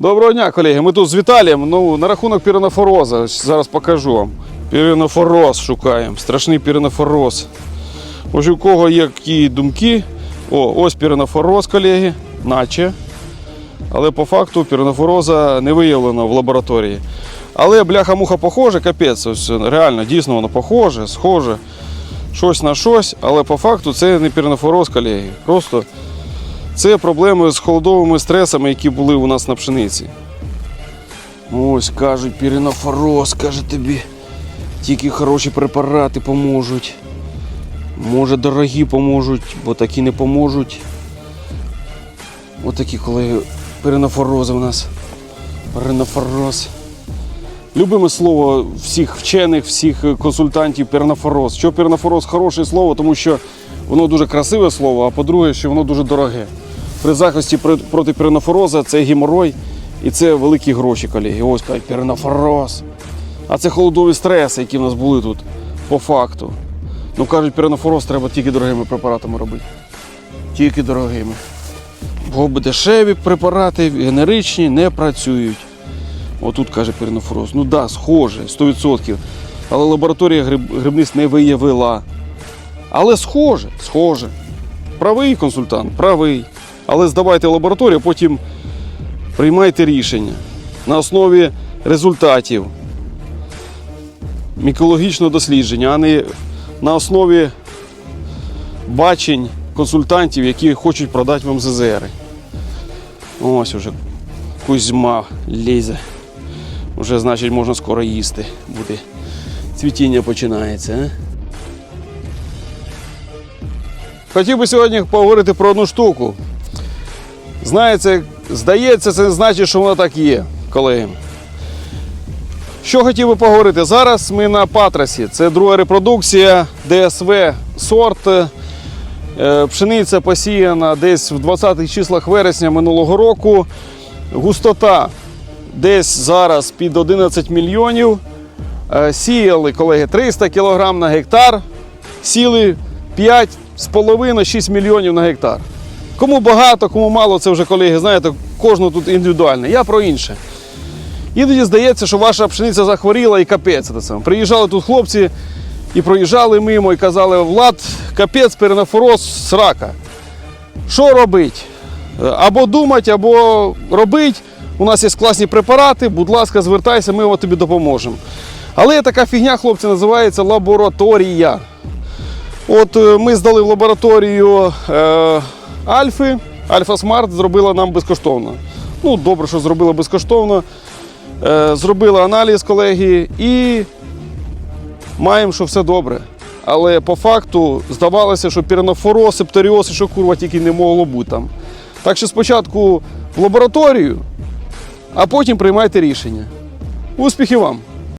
Доброго дня, колеги. Ми тут з Віталієм. Ну, на рахунок піренофороза. Зараз покажу вам. Піренофороз шукаємо. Страшний піренофороз. Може, у кого є які думки? О, ось піренофороз, колеги, наче. Але по факту піренофороза не виявлено в лабораторії. Але бляха-муха похоже, капець. Ось, реально, дійсно воно похоже, схоже. Щось на щось, але по факту це не піренофороз, колеги. Просто це проблеми з холодовими стресами, які були у нас на пшениці. Ось кажуть, піренофороз, каже тобі. Тільки хороші препарати поможуть. Може, дорогі поможуть, бо такі не поможуть. Отакі, колеги, піренофорози у нас. Піренофороз. Любиме слово всіх вчених, всіх консультантів піренофороз. Що піренофороз хороше слово, тому що воно дуже красиве слово, а по-друге, що воно дуже дороге. При захисті проти піренофороза це геморой і це великі гроші, колеги. Ось кажуть, піренофороз. А це холодові стреси, які в нас були тут по факту. Ну кажуть, піренофороз треба тільки дорогими препаратами робити. Тільки дорогими. Бо дешеві препарати, генеричні, не працюють. Отут каже піренофороз. Ну так, да, схоже, 100%. Але лабораторія гриб, грибниць не виявила. Але схоже, схоже. Правий консультант, правий. Але здавайте лабораторію, потім приймайте рішення на основі результатів мікологічного дослідження, а не на основі бачень консультантів, які хочуть продати вам ЗЗР. Ось уже Кузьма лізе. Уже, значить, можна скоро їсти буде. Цвітіння починається. А? Хотів би сьогодні поговорити про одну штуку. Знаєте, здається, це не значить, що воно так є, колеги. Що хотів би поговорити? Зараз ми на Патрасі. Це друга репродукція ДСВ сорт. Е, Пшениця посіяна десь в 20-х числах вересня минулого року. Густота десь зараз під 11 мільйонів. Е, Сіяли, колеги, 300 кг на гектар. Сіли 5,5-6 мільйонів на гектар. Кому багато, кому мало, це вже колеги, знаєте, кожного тут індивідуально. Я про інше. Іноді здається, що ваша пшениця захворіла і капець. Це саме. Приїжджали тут хлопці і проїжджали мимо і казали, Влад, капець, перенафороз, срака. Що робить? Або думати, або робити. У нас є класні препарати, будь ласка, звертайся, ми тобі допоможемо. Але така фігня, хлопці, називається лабораторія. От е, ми здали в лабораторію е, Альфи. Альфа Смарт зробила нам безкоштовно. Ну, добре, що зробила безкоштовно. Е, зробила аналіз колеги і маємо, що все добре. Але по факту здавалося, що піренофороз, септоріоз і що курва тільки не могло бути там. Так що спочатку в лабораторію, а потім приймайте рішення. Успіхів вам!